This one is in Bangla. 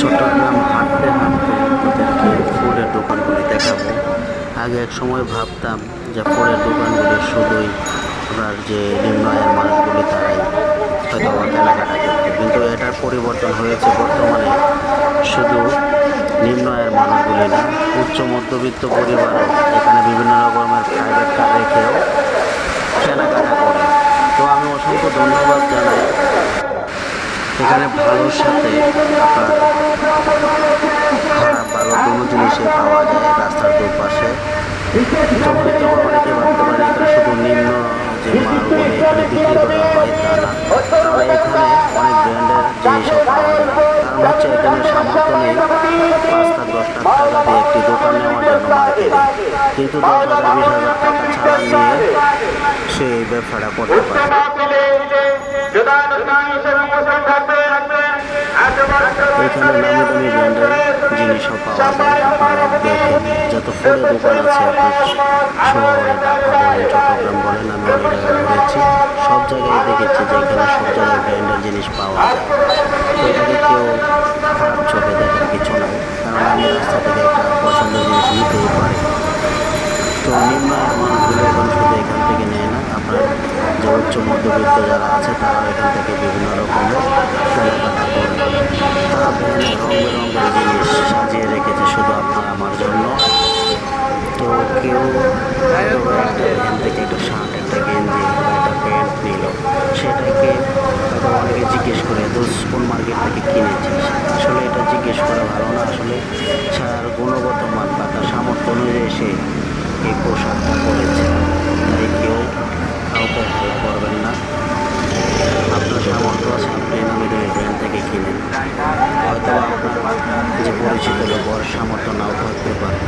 চট্টগ্রাম হাঁটতে হাঁটতে ওদেরকে ফুলের দোকানগুলি দেখাবো। আগে এক সময় ভাবতাম যে ফুলের দোকানগুলি শুধুই ওনার যে নিম্ন আয়ের মানুষগুলি তারাই হয়তো কেনাকাটা করতো। কিন্তু এটার পরিবর্তন হয়েছে বর্তমানে শুধু নিম্ন আয়ের মানুষগুলি না, উচ্চ মধ্যবিত্ত পরিবারও এখানে বিভিন্ন রকমের প্রাইভেট কার রেখেও কেনাকাটা করে। তো আমি অসংখ্য ধন্যবাদ এখানে ভালোর সাথে আপনার খারাপ ভালো কোনো জিনিসই পাওয়া যায় রাস্তার দুপাশে। এখানে শুধু নিম্ন যে এখানে বিক্রি করা হয় তা না। এখানে অনেক ব্র্যান্ডের জিনিসও পাওয়া যায়। কারণ হচ্ছে এখানে সামর্থ্য নেই। পাঁচ লাখ দশ লাখ টাকা দিয়ে একটি দোকান নেওয়ার জন্য মার্কেটে কিন্তু দশ হাজার, বিশ হাজার টাকা ছাড়া নিয়ে সে ব্যবসাটা করতে পারে। এখানে নামি দামি ব্র্যান্ডের জিনিসও পাওয়া যায়। আপনারা দেখেন যত ফুলের দোকান আছে আপনার শহরে ঢাকা বলেন চট্টগ্রাম বলেন আমি অনেক জায়গায় ঘুরেছি সব জায়গায় দেখেছি যে এখানে সব জায়গায় ব্র্যান্ডের জিনিস পাওয়া যায়। তো এটাকে কেউ খারাপ চোখে দেখার কিছু নাই কারণ আমি রাস্তা থেকে একটা পছন্দের জিনিস নিতেই পারি। তো নিম্ন মানুষগুলো এখন শুধু এখান থেকে নেয় না আপনার যে উচ্চ মধ্যবিত্ত যারা আছে তারা এখান থেকে বিভিন্ন রকমের কেনাকাটা করে তারা বিভিন্ন রং বেরঙের জিনিস সাজিয়ে রেখেছে শুধু আপনার আমার জন্য তো কেউ হয়তো বা একটা এখান থেকে একটা শার্ট একটা গেঞ্জি বা একটা প্যান্ট নিল সেটাকে অনেকে জিজ্ঞেস করে দোষ কোন মার্কেট থেকে কিনেছিস? আসলে এটা জিজ্ঞেস করা ভালো না। আসলে তার গুণগত মান বা তার সামর্থ্য অনুযায়ী সে এই পোশাকটা পরেছে। তাই কেউ কাউকে হেলা করবেন না। আপনার সামর্থ্য আছে, আপনি নামি দামি ব্র্যান্ড থেকে কিনেন। হয়তো আপনার যে পরিচিত লোক সামর্থ্য নাও থাকতে পারে।